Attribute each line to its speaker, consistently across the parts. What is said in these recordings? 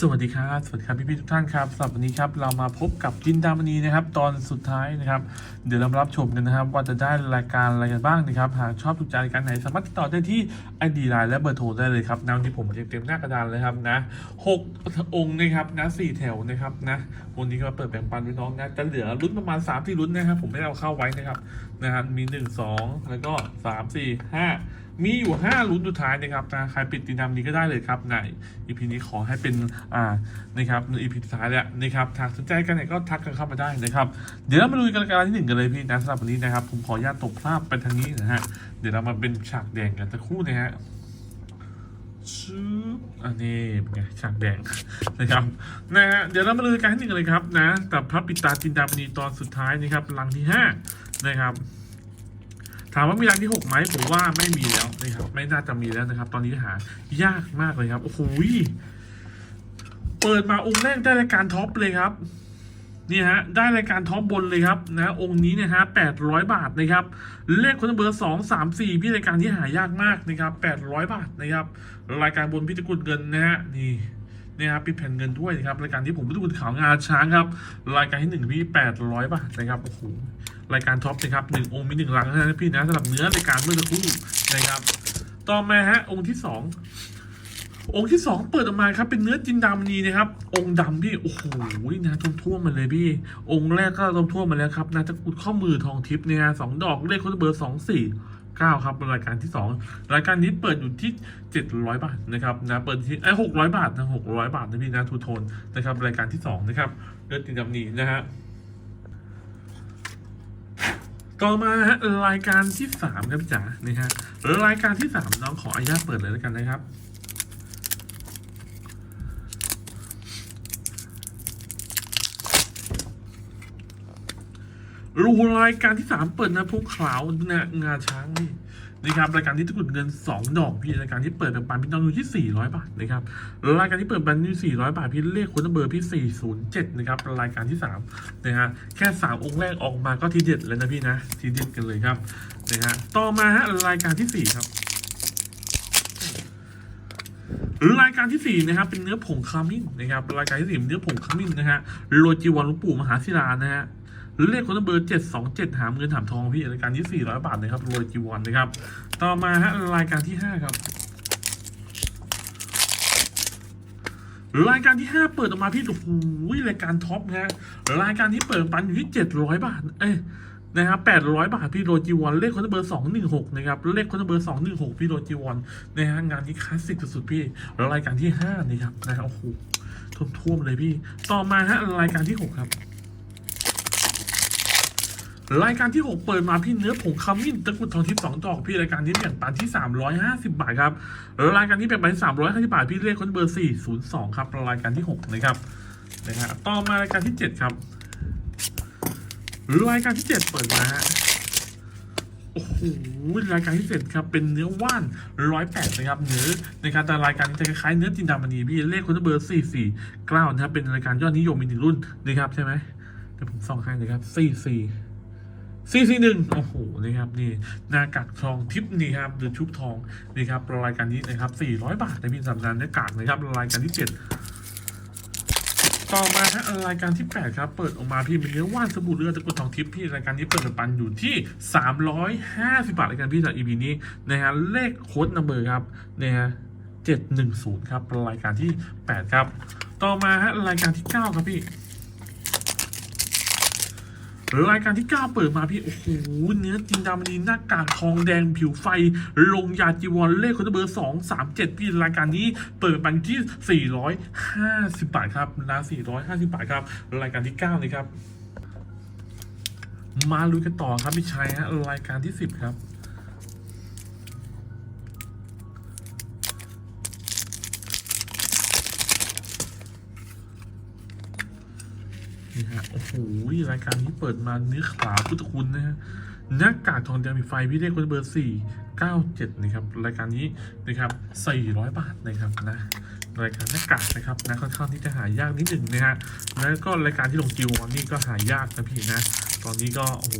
Speaker 1: สวัสดีครับ สวัสดีครับพี่พี่ๆทุกท่านครับสำหรับวันนี้ครับเรามาพบกับจินดามณีนะครับ ตอนสุดท้ายนะครับ เดี๋ยวเรารับชมกันนะครับ ว่าจะได้รายการอะไรกันบ้างนะครับ หากชอบถูกใจรายการไหนสามารถติดต่อได้ที่ ID Line และเบอร์โทรได้เลยครับนวที่ผมจะเต็มหน้ากระดานเลยครับนะหกองค์นะครับนะสี่แถวนะครับนะวันนี้ก็เปิดแบ่งปันพี่น้องนะจะเหลือรุ่นประมาณ3ที่รุ่นนะครับผมไม่ได้เอาเข้าไว้นะครับนะครับมี1 2แล้วก็3 4 5 มีอยู่ 5 ลุ้นสุดท้ายนะครับนะใครปิดติดตามนี้ก็ได้เลยครับใน EP นี้ขอให้เป็นอ่านะครับใน EP สุดท้ายแล้วนะครับถ้าสนใจกันเนี่ยก็ทักกันเข้ามาได้นะครับ เดี๋ยวเรามาลุยกันการที่หนึ่งกันเลยพี่นะสำหรับวันนี้นะครับ ผมขออนุญาตตกภาพไปทางนี้นะฮะเดี๋ยวเรามาเป็นฉากแดงกันสักครู่นะฮะชืบอันนี้เป็นไงฉากแดงนะครับนะฮะเดี๋ยวเรามาลุยกันที่หนึ่งกันเลยครับนะแต่พระปิดตาจินดามณีตอนสุดท้ายนะครับลังที่ห้านะครับ ถามว่ามีรังที่หกไหมผมว่าไม่มีแล้วนะครับ ไม่น่าจะมีแล้วนะครับ ตอนนี้หายากมากเลยครับโอ้โหเปิดมาองค์แรกได้รายการท็อปเลยครับนี่ฮะได้รายการท็อปบนเลยครับนะองค์นี้เนี่ยฮะแปดร้อยบาทนะครับ เลขคนเบอร์สองสามสี่พี่รายการที่หายากมากนะครับแปดร้อยบาทนะครับ รายการบนพิจกุลเงินนะฮะนี่นี่ครับปิดแผ่นเงินด้วยนะครับรายการที่ผมพิจกุลขาวงาช้างครับ รายการที่หนึ่งพี่แปดร้อยบาทนะครับโอ้โห รายการท็อปนะครับหนึ่งองค์มีหนึ่งหลังนะพี่นะสำหรับเนื้อรายการเมื่อสักครู่นะครับ ต่อมาฮะองค์ที่สององค์ที่สองเปิดออกมาครับเป็นเนื้อจินดามณีนะครับ องค์ดำพี่โอ้โหนะท่วมท่วมมันเลยพี่ องค์แรกก็ท่วมท่วมมาแล้วครับนะตะกุดข้อมือทองทิพย์เนี่ยสองดอกเลขคนเบอร์สองสี่เก้าครับรายการที่สองรายการนี้เปิดอยู่ที่เจ็ดร้อยบาทนะครับนะเปิดที่ไอ้หกร้อยบาทนะหกร้อยบาทนะพี่นะทูโทนนะครับรายการที่สองนะครับเนื้อจินดามณีนะฮะ ต่อมาฮะรายการที่สามครับพี่จ๋านี่ฮะรายการที่สามน้องขออนุญาตเปิดเลยแล้วกันนะครับรูรายการที่สามเปิดนะพวกขาวนะงาช้างนี่ นะครับรายการที่ตะกรุดเงินสองดอกพี่รายการที่เปิดแบบปันพี่น้องอยู่ที่สี่ร้อยบาทนะครับรายการที่เปิดบันอยู่สี่ร้อยบาทพี่เลขคนเบอร์พี่สี่ศูนย์เจ็ดนะครับรายการที่สามนะฮะแค่สามองค์แรกออกมาก็ทีเด็ดแล้วนะพี่นะทีเด็ดกันเลยครับนะฮะต่อมาฮะรายการที่สี่ครับรายการที่สี่นะครับ เป็นเนื้อผงขมิ้นนะครับรายการที่สี่เนื้อผงขมิ้นนะฮะโรจีวันลวงปู่มหาศิลานะฮะ เลขคนเบอร์เจ็ดสองเจ็ดหามเงินหามทองพี่รายการที่สี่ร้อยบาทนะครับโรจีวันนะครับ ต่อมาฮะรายการที่ห้าครับ รายการที่ห้าเปิดออกมาพี่โอ้โหรายการท็อปนะรายการที่เปิดปันอยู่ที่เจ็ดร้อยบาท เอ้ยนะครับแปดร้อยบาทพี่โรจีวอนเลขคนเบอร์สองหนึ่งหกนะครับ เลขคนเบอร์สองหนึ่งหกพี่โรจีวอนนะฮะงานนี้คลาสสิกสุดๆพี่แล้วรายการที่ห้านี่ครับนะครับโอ้โหท่วมๆเลยพี่ ต่อมาฮะรายการที่หกครับ รายการที่ 6 เปิดมาพี่เนื้อผงขมิ้นตะกุดทองทิพย์สองดอกพี่รายการที่แบ่งปันที่ 350 บาทครับรายการที่แบ่งปัน350บาทพี่เลขคนเบอร์ 402 ครับรายการที่ 6 นะครับนะครับต่อมารายการที่ 7 ครับรายการที่ 7 เปิดมาฮะโอ้โหรายการที่7ครับเป็นเนื้อว่าน108นะครับเนื้อนะครับแต่รายการนี้จะคล้ายๆเนื้อจินดามณีพี่เลขคนเบอร์449นะครับเป็นรายการยอดนิยมมีหนึ่งรุ่นนะครับใช่ไหมเดี๋ยวผมส่องให้นะครับ44 ซีซีหนึ่งโอ้โหนี่ครับนี่หน้ากากทองทิปนี่ครับหรือชุบทองนี่ครับรายการนี้นะครับ400 บาทในพี่สำนักหน้ากากนะครับรายการที่ 7 ต่อมาฮะรายการที่ 8 ครับ เปิดออกมาพี่มีเนื้อว่านสบู่เรือตะกุดทองทิพย์พี่รายการนี้เปิดปันอยู่ที่ 350 บาทรายการพี่จาก EP นี้นะฮะเลขโค้ดนัมเบอร์ครับนะฮะ710 ครับรายการที่ 8 ครับ ต่อมาฮะรายการที่ 9 ครับพี่ รายการที่ 9 เปิดมาพี่ โอ้โห เนื้อจินดามณีหน้ากากทองแดงผิวไฟ ลงยาจีวรเลขคนเบอร์ 2 3 7 พี่รายการนี้เปิดบันที่ 450 บาทครับนะ450 บาทครับ รายการที่9นี่ครับ มาลุยกันต่อครับพี่ชัยฮะรายการที่ 10 ครับนี่ฮะโอ้ โหรายการนี้เปิดมาเนื้อขาพุทธคุณนะฮะหน้ากากทองแดงมีไฟพี่เลขคนเบอร์สี่เก้าเจ็ดนะครับ รายการนี้นะครับสี่ร้อยบาทนะครับนะรายการหน้ากากนะครับนะค่อนข้างที่จะหายากนิดหนึ่งนะฮะแล้วก็รายการที่ลงจิวอนนี่ก็หายากนะพี่นะ ตอนนี้ก็โอ้โห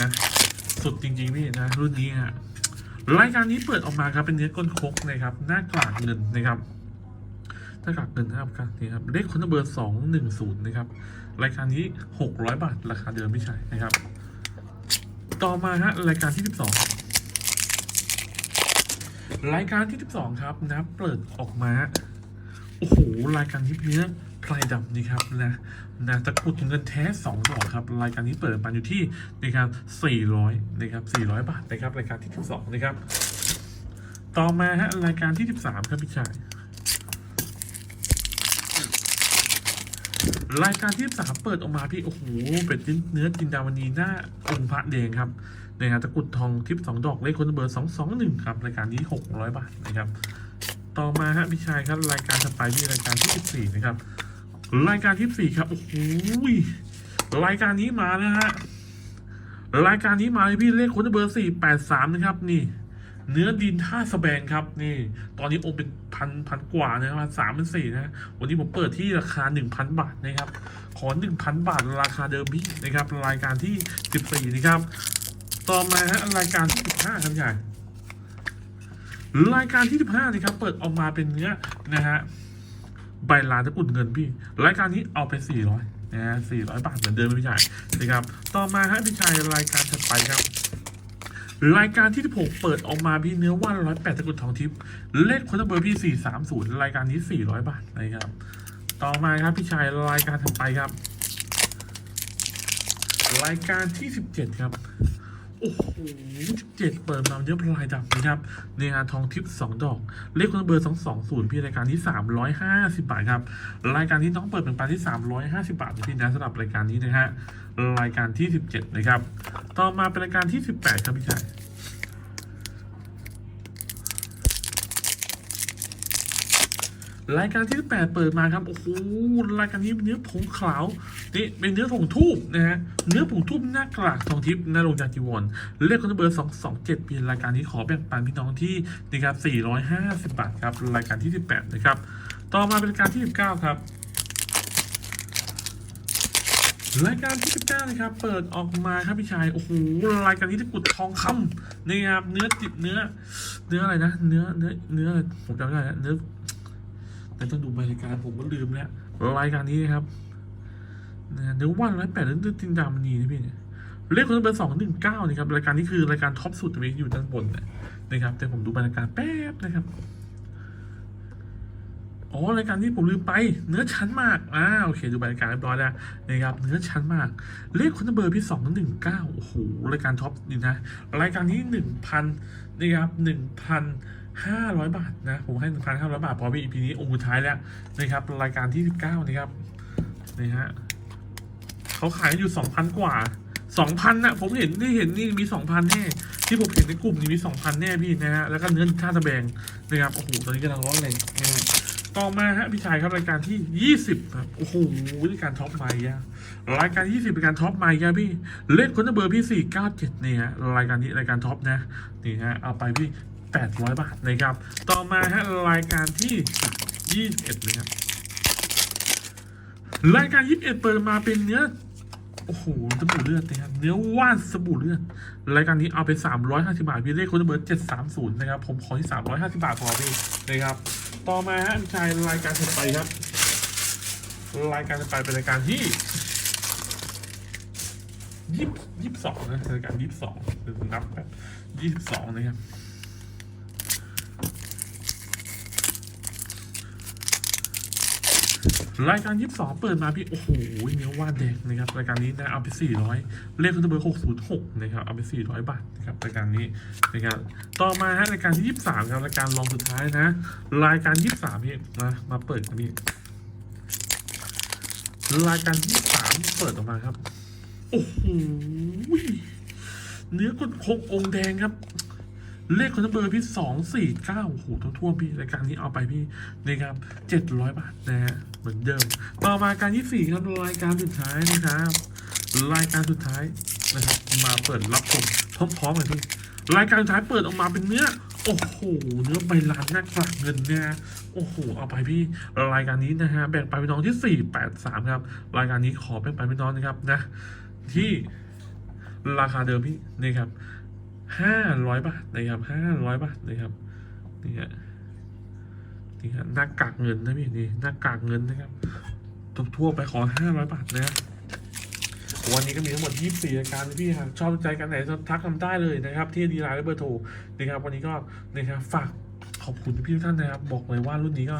Speaker 1: นะสุดจริงๆพี่นะรุ่นนี้ฮะรายการนี้เปิดออกมาครับเป็นเนื้อก้นคกนะครับ หน้ากากเงินนะครับหน้ากากเงินนะครับนี่ครับเลขคนเบอร์สองหนึ่งศูนย์นะครับ รายการนี้หกร้อยบาท ราคาเดิมไม่ใช่นะครับ ต่อมาฮะรายการที่สิบสองรายการที่สิบสองครับนะเปิดออกมาโอ้โหรายการที่เนี้ยพลายดำนี่ครับนะนะตะกุดเงินแท้สองดอกครับ รายการนี้เปิดมาอยู่ที่นะครับสี่ร้อยนะครับสี่ร้อยบาทนะครับรายการที่สิบสองนะครับ ต่อมาฮะรายการที่สิบสามครับพี่ชาย รายการที่สามเปิดออกมาพี่โอ้โหเป็นเนื้อจินดาวนีหน้าองค์พระแดงครับนะครับตะกุดทองทิพย์สองดอกเลขคนเบอร์สองสองหนึ่งครับรายการนี้หกร้อยบาทนะครับต่อมาฮะพี่ชายครับรายการถัดไปที่รายการที่สิบสี่นะครับรายการที่สี่ครับโอ้โหรายการนี้มานะฮะรายการนี้มาเลยพี่เลขคนเบอร์สี่แปดสามนะครับนี่ เนื้อดินท่าสแบงครับนี่ ตอนนี้โอเป็นพันพันกว่านะครับสามเป็นสี่นะ วันนี้ผมเปิดที่ราคาหนึ่งพันบาทนะครับ ขอหนึ่งพันบาทราคาเดิมพี่นะครับ รายการที่สิบสี่นะครับ ต่อมาฮะรายการที่สิบห้าครับใหญ่รายการที่สิบห้านะครับ เปิดออกมาเป็นเนื้อนะฮะใบลานตะกุดเงินพี่ รายการนี้เอาไปสี่ร้อยนะฮะสี่ร้อยบาทเหมือนเดิมพี่ใหญ่นะครับ ต่อมาฮะพี่ชายรายการถัดไปครับ รายการที่ 16 เปิดออกมาพี่เนื้อว่านร้อยแปดตะกุดทองทิพย์เลขคนเบอร์พี่สี่สามศูนย์รายการนี้สี่ร้อยบาทนะครับ ต่อมาครับพี่ชายรายการถัดไปครับ รายการที่สิบเจ็ดครับ โอ้โหเจ็ดเปิดมาเยอะพลายดับนะครับในงานทองทิพย์สองดอก เลขคนเบอร์สองสองศูนย์พี่รายการที่สามร้อยห้าสิบาทครับ รายการที่น้องเปิดเป็นปาที่สามร้อยห้าสิบาทพี่นะสำหรับรายการนี้นะฮะ รายการที่สิบเจ็ดนะครับ ต่อมาเป็นรายการที่สิบแปดครับพี่ชาย รายการที่แปดเปิดมาครับโอ้โหรายการนี้เนื้อผงขาวนี่เป็นเนื้อผงทูบนะฮะเนื้อผงทูบหน้ากลากทองทิพย์หน้าโรงจานจีวรเลขคอนเบอร์สองสองเจ็ดปีรายการนี้ขอแบ่งปันพี่น้องที่นะครับสี่ร้อยห้าสิบบาทครับรายการที่สิบแปดนะครับต่อมาเป็นรายการที่สิบเก้าครับรายการที่สิบเก้านะครับ เปิดออกมาครับพี่ชาย โอ้โห รายการนี้ตะกุดทองคำนี่ครับ เนื้อจิบเนื้อ เนื้ออะไรนะ เนื้อ เนื้อ เนื้ออะไรผมจำไม่ได้แล้วเนื้อ แต่ต้องดูรายการผมก็ลืมแล้วรายการนี้นะครับนะเดี๋ยววันร้อยแปดเรื่องจินดามณีนะพี่เนี่ยเลขคนเป็นสองหนึ่งเก้านี่ครับรายการนี้คือรายการท็อปสุดมีอยู่ด้านบนนะนะครับแต่ผมดูรายการแป๊บนะครับอ๋อรายการนี้ผมลืมไป เนื้อชั้นมากอ่าโอเค ดูบรายาการเรียบร้อยแล้วนะครับ เนื้อชั้นมาก เลขคนเบอร์พี่สองหนึ่งเก้าโอ้โหรายการท็อปนี่นะ รายการนี้หนึ่งพันนะครับหนึ่งพัน ห้าร้อยบาทนะ ผมให้หนึ่งพันห้าร้อยบาท พอพี่อีพีนี้องค์สุดท้ายแล้วนะครับ รายการที่สิบเก้านะครับนี่ฮะเขาขายอยู่สองพันกว่าสองพันนะผมเห็นที่เห็นนี่มีสองพันแน่ที่ผมเห็นในกลุ่มนี้มีสองพันแน่พี่นะฮะแล้วก็เนื้อท่าตะแบงนะครับโอ้โหตอนนี้กำลังร้อนแรงนะฮะต่อมาฮะพี่ชายครับรายการที่ยี่สิบครับโอ้โหรายการท็อปไมค์อะรายการยี่สิบเป็นการท็อปไมค์อะพี่เล่นคนเบอร์พี่สี่เก้าเจ็ดนี่ฮะรายการนี้รายการท็อปนะนี่ฮะเอาไปพี่ แปดร้อยบาทนะครับ ต่อมาฮะรายการที่ยี่สิบเอ็ดเลยครับรายการยี่สิบเอ็ดเปิดมาเป็นเนื้อโอ้โหสบู่เลือดนะครับเนื้อว่านสบู่เลือดรายการนี้เอาไปสามร้อยห้าสิบาทพี่เลขคนเบอร์เจ็ดสามศูนย์นะครับ ผมขอที่สามร้อยห้าสิบาทพอพี่นะครับ ต่อมาฮะชายรายการถัดไปครับ รายการถัดไปเป็นรายการที่ยี่สิบสองนะรายการยี่สิบสองนับแบบยี่สิบสองนะครับ รายการ 22 เปิดมาพี่โอ้โหเนื้อว่านแดงนะครับรายการนี้นะเอาไป 400 เลขคุณเบอร์606นะครับเอาไป 400 บาทนะครับรายการนี้นะครับต่อมาฮะรายการที่ 23ครับรายการรองสุดท้ายนะ รายการ 23พี่มามาเปิดกันพี่รายการที่23เปิดออกมาครับโอ้โหเนื้อกดคงองค์แดงครับ เลขคอนเบอร์พี่สองสี่เก้าโอ้โหทั่วพี่รายการนี้เอาไปพี่นะครับเจ็ดร้อยบาทนะฮะเหมือนเดิมต่อมาการที่สี่ครับรายการสุดท้ายนะครับรายการสุดท้ายนะครับมาเปิดรับชมพร้อมๆกันพี่รายการสุดท้ายเปิดออกมาเป็นเนื้อโอ้โห เนื้อใบลานหน้ากลากเงินเนี่ยโอ้โห เอาไปพี่ รายการนี้นะฮะ แบ่งไปเป็นน้องที่สี่แปดสามครับ รายการนี้ขอแบ่งไปเป็นน้องนะครับนะ ที่ราคาเดิมพี่นี่ครับ ห้าร้อยบาทนะครับห้าร้อยบาทนะครับนี่ฮะนี่ฮะหน้ากากเงินนะพี่นี่หน้ากากเงินนะครับทั่วไปขอห้าร้อยบาทนะวันนี้ก็มีทั้งหมด 24รายการพี่หากชอบใจกันไหนทักกันได้เลยนะครับ ที่ดีไลน์และเบอร์โทรนะครับ วันนี้ก็นะครับฝากขอบคุณพี่ทุกท่านนะครับ บอกเลยว่ารุ่นนี้ก็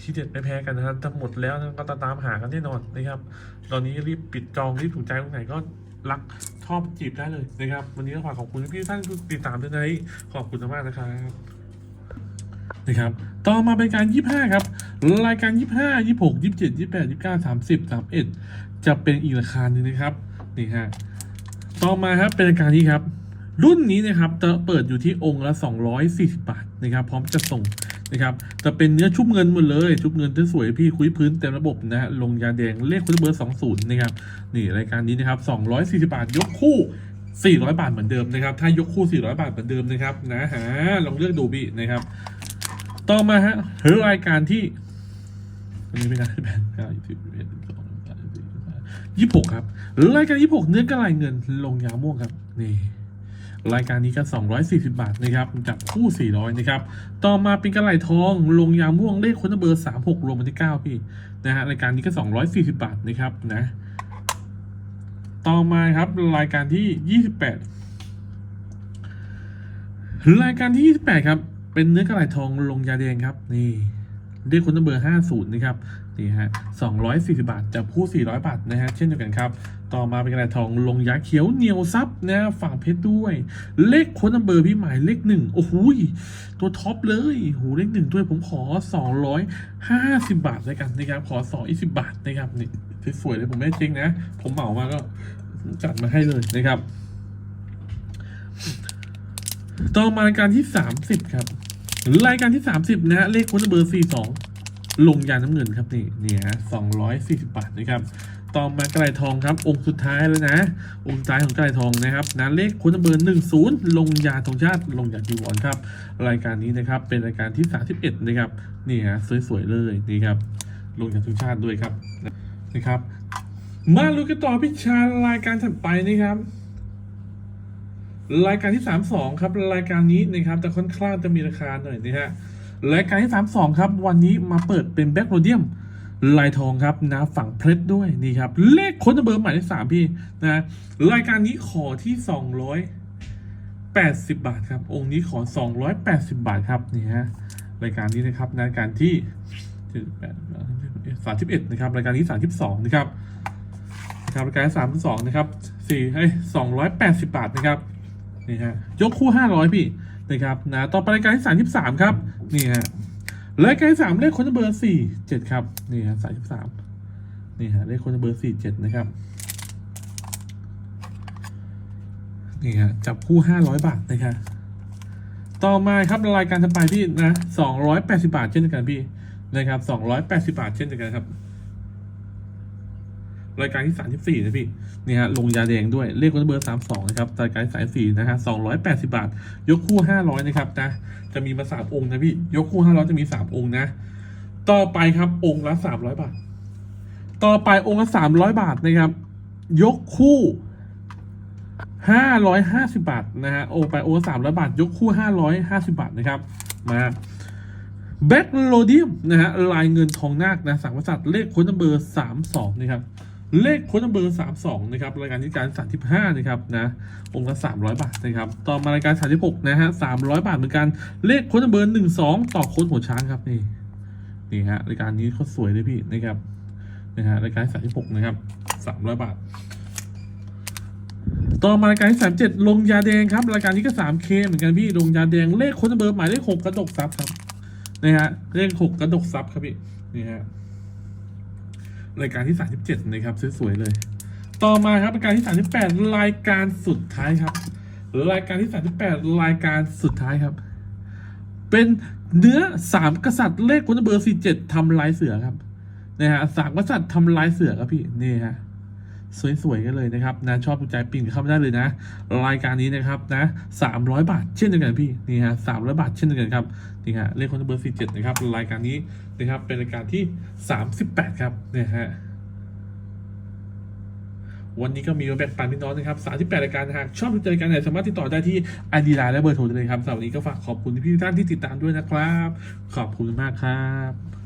Speaker 1: ที่เด็ดไม่แพ้กันนะครับถ้าหมดแล้วก็ตามหากันแน่นอนนะครับ ตอนนี้รีบปิดจองรีบถูกใจตรงไหนก็รัก ชอบจีบได้เลยนะครับ วันนี้ก็ฝากขอบคุณพี่ท่านที่ติดตามด้วยนะขอบคุณมากนะครับนะครับ ต่อมาเป็นการ 25 ครับ รายการ 25 26 27 28 29 30 31 จะเป็นอีกราคาหนึ่งนะครับนี่ฮะต่อมาครับเป็นรายการนี้ครับ รุ่นนี้นะครับจะเปิดอยู่ที่องค์ละ 240 บาทนะครับ พร้อมจะส่ง นะครับจะเป็นเนื้อชุบเงินหมดเลย ชุบเงินที่สวยพี่คุยพื้นเต็มระบบนะฮะลงยาแดงเลขคุณเบอร์20นย์นะครับนี่รายการนี้นะครับ240บาทยกคู่400บาทเหมือนเดิมนะครับ ถ้ายกคู่400บาทเหมือนเดิมนะครับนะฮะลองเลือกดูพี่นะครับ ต่อมาฮะหรือรายการที่อันนี้เป็นการแบนเก้าสิบเอ็ดสองสามสี่ห้ายี่สิบหกครับรายการยี่สิบหกเนื้อกระไรเงินลงยาม่วงครับนี่ รายการนี้ก็สองร้อยสี่สิบาทนะครับจับคู่สี่ร้อยนะครับ ต่อมาเป็นกระไรทอง ลงยาม่วงเลขคนเบอร์สามหกรวมเป็นที่เก้าพี่นะฮะรายการนี้ก็สองร้อยสี่สิบาทนะครับนะ ต่อมาครับรายการที่ยี่สิบแปดรายการที่ 28 ครับ เป็นเนื้อกระไหล่ทองลงยาแดงครับ นี่เรียกคนเบอร์ 50 นะครับ นี่ฮะ240 บาทจะผู้400 บาทนะฮะ เช่นเดียวกันครับ ต่อมาเป็นกระไหล่ทองลงยาเขียวเหนียวซับนะฝั่งเพชรด้วย เลขคนเบอร์พี่หมายเลขหนึ่งโอ้โหตัวท็อปเลยโหเลขหนึ่งด้วยผมขอ 250 บาทเลยกันนะครับ ขอ 220 บาทนะครับนี่สวยๆเลยผมไม่เจ๊งนะ ผมเหมามาก็จัดมาให้เลยนะครับ ต่อมารายการที่สามสิบครับรายการที่สามสิบนะฮะเลขคุณเบอร์สี่สอง ลงยาน้ำเงินครับนี่เนี่ฮะสองร้อยสี่สิบบาทนะครับ ต่อมากระไรทองครับ องค์สุดท้ายแล้วนะ องค์สุดท้ายของกระไรทองนะครับนะเลขคุณเบอร์หนึ่งศูนย์ลงยาธงชาติลงยาจีวรครับ รายการนี้นะครับเป็นรายการที่สามสิบเอ็ดนะครับนี่ฮะสวยๆเลยนี่ครับลงยาธงชาติด้วยครับนะครับ มาลุ้นกันต่อพิชารายการถัดไปนะครับรายการที่ 32 ครับ รายการนี้นะครับแต่ค่อนข้างจะมีราคาหน่อยนะฮะ รายการที่ 32 ครับ วันนี้มาเปิดเป็นแบ็กโรเดียมลายทองครับนะฝั่งเพชรด้วยนี่ครับ เลขค้นเบอร์หมายเลขสามพี่นะรายการนี้ขอที่ 280 บาทครับ องค์นี้ขอ 280 บาทครับนี่ฮะรายการนี้นะครับรายการที่38 31นะครับรายการนี้32นะครับนะครับรายการที่32นะครับ4ให้280บาทนะครับนี่ฮะยกคู่ห้าร้อยพี่นะครับนะต่อไปรายการที่สามสิบสามครับ นี่ฮะลายการที่สามเลขคนเบอร์สี่เจ็ดครับ นี่ฮะสายสิบสามนี่ฮะเลขคนเบอร์สี่เจ็ดนะครับ นี่ฮะจับคู่ห้าร้อยบาทนะครับต่อมาครับรายการถัดไปพี่นะสองร้อยแปดสิบาทเช่นเดียวกันพี่นะครับสองร้อยแปดสิบาทเช่นเดียวกันครับ รายการที่สามสิบสี่นะพี่นี่ฮะลงยาแดงด้วยเลขวันเบอร์สามสองนะครับรายการสายสี่นะฮะสองร้อยแปดสิบาท ยกคู่ห้าร้อยนะครับนะจะมีมาสามองค์นะพี่ยกคู่ห้าร้อยจะมีสามองค์นะ ต่อไปครับองค์ละสามร้อยบาท ต่อไปองค์ละสามร้อยบาทนะครับ ยกคู่ห้าร้อยห้าสิบาทนะฮะโอไปอสามร้อยบาท ยกคู่ห้าร้อยห้าสิบาทนะครับมาแบ็กโลเดียมนะฮะลายเงินทองนาคนะสังวสัตว์เลขค้นเบอร์สามสองนะครับ เลขค้นเบอร์สามสองนะครับรายการที่การสามสิบห้านะครับนะองค์ละสามร้อยบาทนะครับต่อมารายการสามสิบหกนะฮะสามร้อยบาทเหมือนกันเลขค้นเบอร์หนึ่งสองต่อโค้ดหัวช้างครับนี่นี่ฮะรายการนี้เขาสวยเลยพี่นะครับนะฮะรายการสามสิบหกนะครับสามร้อยบาท ต่อมารายการที่สามเจ็ดลงยาแดงครับรายการนี้ก็สามเคเหมือนกันพี่ลงยาแดงเลขค้นเบอร์หมายเลขหกกระดกซับครับนะฮะเลขหกกระดกซับครับพี่นี่ฮะ รายการที่ 37 นะครับสวยๆเลย ต่อมาครับรายการที่ 38 รายการสุดท้ายครับ รายการที่ 38 รายการสุดท้ายครับ เป็นเนื้อสามกษัตริย์เลขคนเบอร์47ทำลายเสือครับนะฮะสามกษัตริย์ทำลายเสือครับพี่นี่ฮะ สวยๆกันเลยนะครับนะชอบถูกใจปิ่นเข้ามาได้เลยนะ รายการนี้นะครับนะ300บาทเช่นเดียวกันพี่นี่ฮะ300บาทเช่นเดียวกันครับนี่ฮะเลขคนเบอร์47นะครับรายการนี้นะครับเป็นรายการที่38ครับเนี่ยฮะวันนี้ก็มีแบ่งปันพี่น้องนะครับ38รายการหากชอบดูรายการไหนสามารถติดต่อได้ที่ไอดีไลน์และเบอร์โทรได้เลยครับสำหรับวันนี้ก็ฝากขอบคุณพี่ทุกท่านที่ติดตามด้วยนะครับ ขอบคุณมากครับ